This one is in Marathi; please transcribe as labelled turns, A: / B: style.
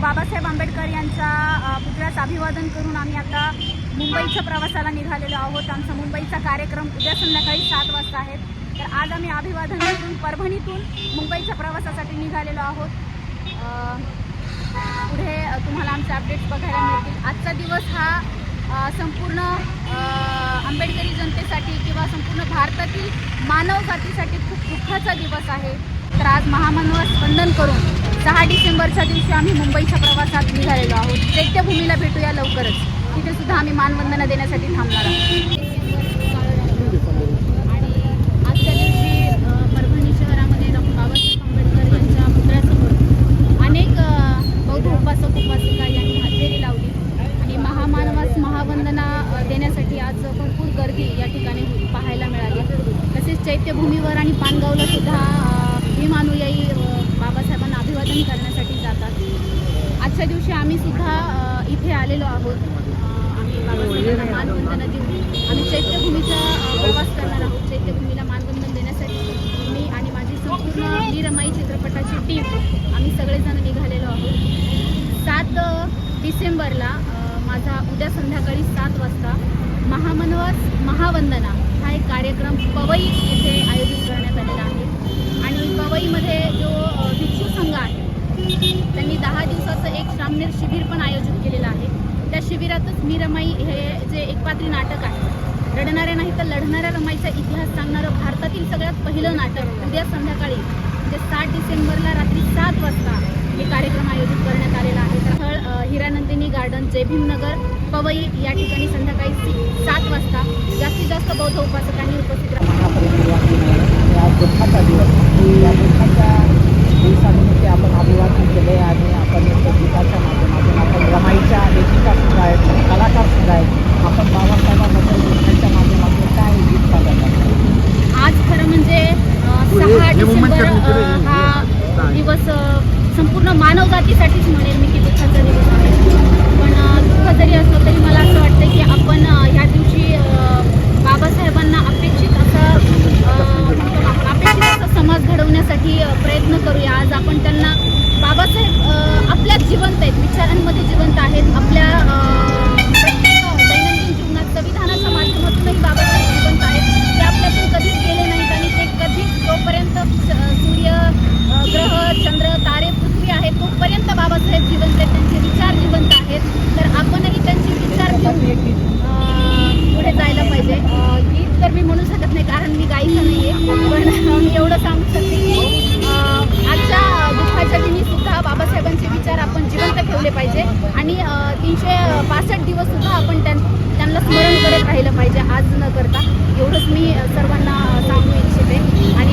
A: बाबासाहेब आंबेडकर यांच्या पुतळ्यास अभिवादन करून आम्ही आता मुंबईच्या प्रवासाला निघालेलो आहोत. आमचा मुंबईचा कार्यक्रम उद्या संध्याकाळी सात वाजता आहे. तर आज आम्ही अभिवादन करून परभणीतून मुंबईच्या प्रवासासाठी निघालेलो आहोत. पुढे तुम्हाला आमचे अपडेट्स बघायला मिळतील. आजचा दिवस हा संपूर्ण आंबेडकरी जनतेसाठी किंवा संपूर्ण भारतातील मानव जातीसाठी खूप दुःखाचा दिवस आहे. तर आज महामानवास वंदन करून सहा डिसेंबरच्या दिवशी आम्ही मुंबईच्या प्रवासात निघालेलो आहोत. चैत्यभूमीला भेटूया लवकरच. तिथे सुद्धा आम्ही मानवंदना देण्यासाठी थांबणार आहोत. आणि आजच्या दिवशी परभणी शहरामध्ये डॉक्टर बाबासाहेब आंबेडकर यांच्या पुतळ्यासमोर अनेक बौद्ध उपासक उपासिका यांनी हजेरी लावली आणि महामानवास महावंदना देण्यासाठी आज भरपूर गर्दी या ठिकाणी पाहायला मिळाली. तसेच चैत्यभूमीवर आणि पानगावला सुद्धा अ, भीमानुयायी अ, बाबासाहेबांना अभिवादन करण्यासाठी जातात आजच्या दिवशी आम्ही सुद्धा इथे आलेलो आहोत. आम्ही बाबासाहेबांना मानवंदना देऊ आम्ही चैत्यभूमीचा प्रवास करणार आहोत. चैत्यभूमीला मानवंदन देण्यासाठी मी आणि माझी संपूर्ण मीरमाई चित्रपटाची टीम आम्ही सगळेजण निघालेलो आहोत. सात डिसेंबरला माझा उद्या संध्याकाळी सात वाजता महामनवास महावंदना हा एक कार्यक्रम पवई येथे आयोजित करण्यात आलेला आहे. आणि पवईमध्ये जो भिक्षू संघ आहे त्यांनी दहा दिवसाचं एक श्रामणेर शिबिर पण आयोजित केलेलं आहे त्या शिबिरातच मी रमाई हे जे नाटक आहे. रडणाऱ्या नाही तर लढणाऱ्या रमाईचा इतिहास सांगणारं भारतातील सगळ्यात पहिलं नाटक उद्या संध्याकाळी म्हणजे सात डिसेंबरला रात्री सात वाजता हे कार्यक्रम आयोजित करण्यात आलेला आहे. तर स्थळ हिरानंदिनी गार्डन जयभीमनगर पवई या ठिकाणी संध्याकाळी सात वाजता जास्तीत जास्त बौद्ध उपासकांनी उपस्थित राहतात
B: आणि आज दुःखाचा दिवस या दुःखाच्या दिवसानिमित्त आपण अभिवादन केले आणि आपण एक गीताच्या माध्यमातून आपण रमाईच्या लेखिका सुद्धा आहेत कलाकार सुद्धा आहेत आपण बाबासाहेबांबद्दल दुःखाच्या माध्यमातून काय गीत सादर करणार
A: आज खरं म्हणजे अ, सहा डिसेंबर अ, हा दिवस अ, संपूर्ण मानव जातीसाठीच म्हणेल मी की दुःखाचा दिवस आहे. पण दुःख जरी असलं तरी मला असं वाटतं की आपण ह्या दिवशी बाबासाहेबांना अपेक्षित असं अपेक्षित असा समाज घडवण्यासाठी प्रयत्न करूया. आज आपण त्यांना बाबासाहेब आपल्यात जिवंत आहेत विचारांमध्ये जिवंत आहेत. बाबासाहेब जिवंत आहेत त्यांचे विचार जिवंत आहेत. तर आपणही त्यांचे विचार घेऊन पुढे जायला पाहिजे. गीत तर मी म्हणू शकत नाही कारण मी गायिका नाही आहे पण मी एवढं सांगू शकते की आजच्या दुःखाच्या दिनी सुद्धा बाबासाहेबांचे विचार आपण जिवंत ठेवले पाहिजे. आणि तीनशे पासष्ट दिवस सुद्धा आपण त्यां त्यांना स्मरण करत राहिलं पाहिजे आज न करता. एवढंच मी सर्वांना सांगू इच्छिते. आणि